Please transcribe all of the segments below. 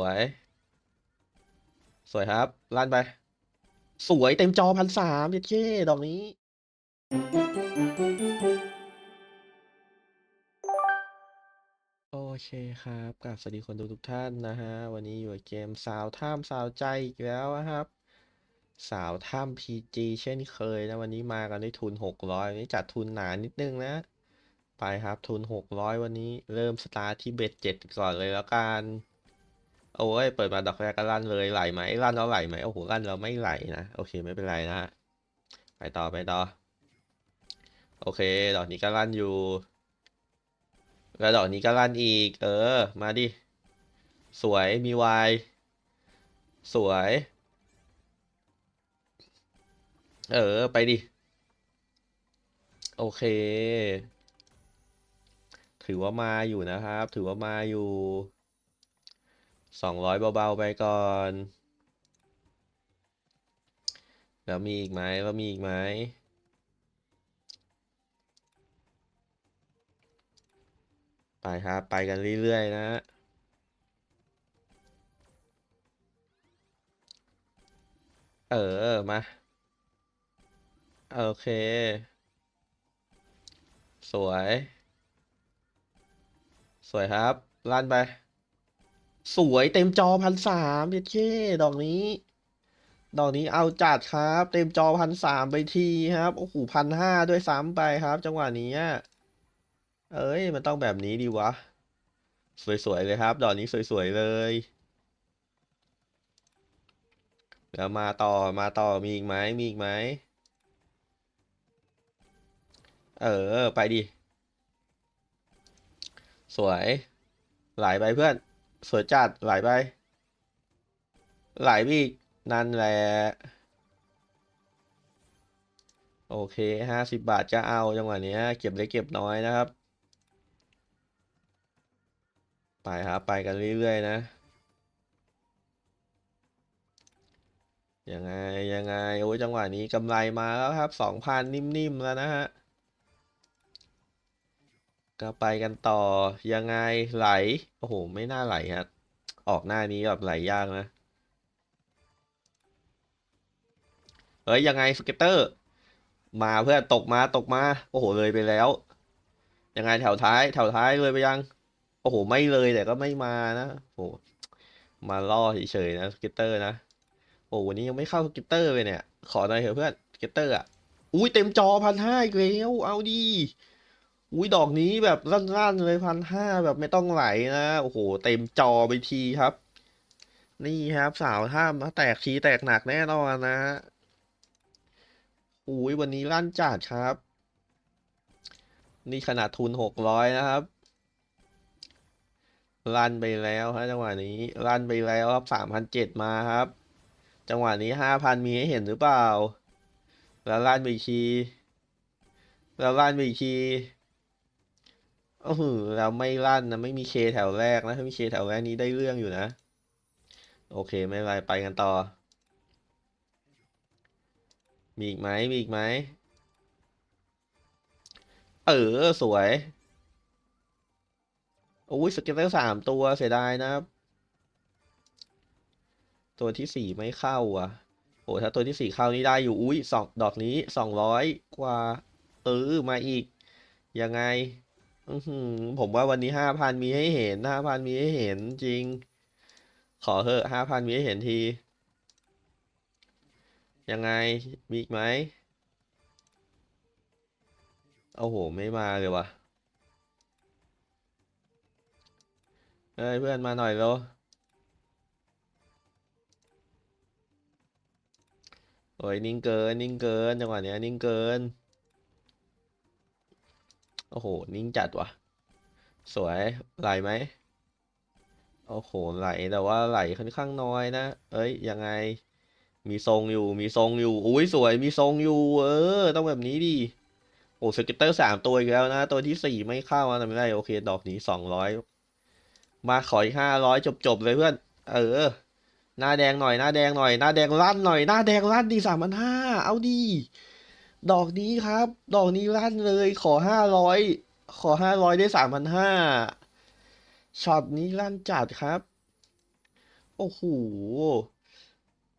วย สวยครับลั่นไป สวยเต็มจอพันสามเย้ดอกนี้ โอเคครับกราบสวัสดีคนดูทุกท่านนะฮะ วันนี้อยู่กับเกมสาวถ้ำสาวใจอีกแล้วนะครับ สาวถ้ำ PG เช่นเคยนะ วันนี้มากันด้วยทุน600วันนี้จัดทุนหนานิดนึงนะไปครับทุน 600 วันนี้เริ่มสตาร์ทที่เบ็ดเจ็ดก่อนเลยแล้วกัน โอ้ยเปิดมาดอกแรกก็ลั่นเลยไหลไหมลั่นแล้วไหลไหมโอ้โหลั่นแล้วไม่ไหลนะโอเคไม่เป็นไรนะฮะไปต่อไปต่อ โอเค ดอกนี้ก็ลั่นอยู่ แล้วดอกนี้ก็ลั่นอีก เออ มาดิ สวยมีวายสวย เออ ไปดิ โอเค ถือว่ามาอยู่นะครับ ถือว่ามาอยู่ สองร้อยเบาๆไปก่อน แล้วมีอีกไหมแล้วมีอีกไหมไปครับ ไปกันเรื่อยๆนะเออ มา โอเค สวย สวยครับลั่นไป สวยเต็มจอพันสามเย้ดอกนี้ ดอกนี้เอาจัดครับ เต็มจอพันสามไปทีครับ โอ้โหพันห้าด้วยซ้ำไปครับ จังหวะนี้ เอ้ย มันต้องแบบนี้ดีวะ สวยๆเลยครับ ดอกนี้สวยๆเลยแล้วมาต่อมาต่อมีอีกไหมมีอีกไหมเออ ไปดิ สวยไหลไปเพื่อน สวยจัดไหลไป ไหลไปอีกนั่นแหละ โอเคห้าสิบบาทก็เอาจังหวะนี้เก็บเล็กเก็บน้อยนะครับ ไปครับไปกันเรื่อยๆนะ ยังไงยังไงโอ้ยจังหวะนี้กำไรมาแล้วครับสองพันนิ่มๆแล้วนะฮะ ก็ไปกันต่อยังไงไหล โอ้โห ไม่น่าไหลครับออกหน้านี้แบบไหลยากนะเฮ้ย ยังไงสเก็ตเตอร์ มาเพื่อนตกมาตกมา โอ้โห เลยไปแล้ว ยังไงแถวท้าย แถวท้ายเลยไปยัง โอ้โห ไม่เลยแต่ก็ไม่มานะโอ้โหมาล่อเฉยๆนะสเก็ตเตอร์นะ โอ้วันนี้ยังไม่เข้าสเก็ตเตอร์เลยเนี่ย ขอหน่อยเถอะเพื่อนสเก็ตเตอร์อะอุ้ยเต็มจอพันห้าอีกแล้วเอาดี อุ้ยดอกนี้แบบลั่นๆเลยพันห้าแบบไม่ต้องไหลนะโอ้โห เต็มจอไปทีครับ นี่ครับสาวท่ามาแตกทีแตกหนักแน่นอนนะฮะอุ้ยวันนี้ลั่นจัดครับ นี่ขนาดทุนหกร้อยนะครับลั่นไปแล้วฮะจังหวะนี้ลั่นไปแล้วครับสามพันเจ็ดมาครับ จังหวะนี้ห้าพันมีให้เห็นหรือเปล่า แล้วลั่นไปอีกทีแล้วลั่นไปที โอ้โหแล้วไม่ลั่นนะไม่มีเคแถวแรกนะถ้ามีเคแถวแรกนี้ได้เรื่องอยู่นะ โอเคไม่เป็นไรไปกันต่อ มีอีกไหมมีอีกไหมเออสวยโอ้ยสเก็ตเตอร์สามตัวเสียดายนะครับ ตัวที่สี่ไม่เข้าอะโอ้ถ้าตัวที่สี่เข้านี่ได้อยู่อุ้ยสองดอกนี้สองร้อยกว่า เออมาอีก ยังไง อือหือผมว่าวันนี้ห้าพันมีให้เห็นห้าพันมีให้เห็นจริง ขอเถอะห้าพันมีให้เห็นที ยังไงมีอีกไหมโอ้โห ไม่มาเลยวะเฮ้ยเพื่อนมาหน่อยเร็วโอ้ยนิ่งเกินนิ่งเกินจังหวะเนี้ยนิ่งเกิน โอ้โห นิ่งจัดว่ะสวยไหลไหมโอ้โหไหลแต่ว่าไหลค่อนข้างน้อยนะ เอ้ยยังไง มีทรงอยู่มีทรงอยู่อุ้ยสวยมีทรงอยู่ เออ ต้องแบบนี้ดิโอ้สเก็ตเตอร์สามตัวอีกแล้วนะ ตัวที่สี่ไม่เข้านะไม่ได้ โอเค ดอกนี้สองร้อยมาขออีกห้าร้อยจบๆเลยเพื่อน เออ หน้าแดงหน่อยหน้าแดงหน่อยหน้าแดงลั่นหน่อยหน้าแดงลั่นดีสามพันห้าเอาดี ดอกนี้ครับ ดอกนี้ลั่นเลยขอห้าร้อยขอห้าร้อยได้สามพันห้าช็อตนี้ลั่นจัดครับ โอ้โห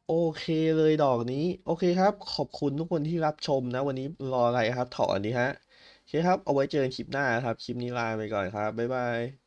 โอเคเลยดอกนี้ โอเคครับ ขอบคุณทุกคนที่รับชมนะ วันนี้รออะไรครับ ถอนนี้ฮะ โอเคครับ เอาไว้เจอกันคลิปหน้าครับ คลิปนี้ลาไปก่อนครับ บ๊ายบาย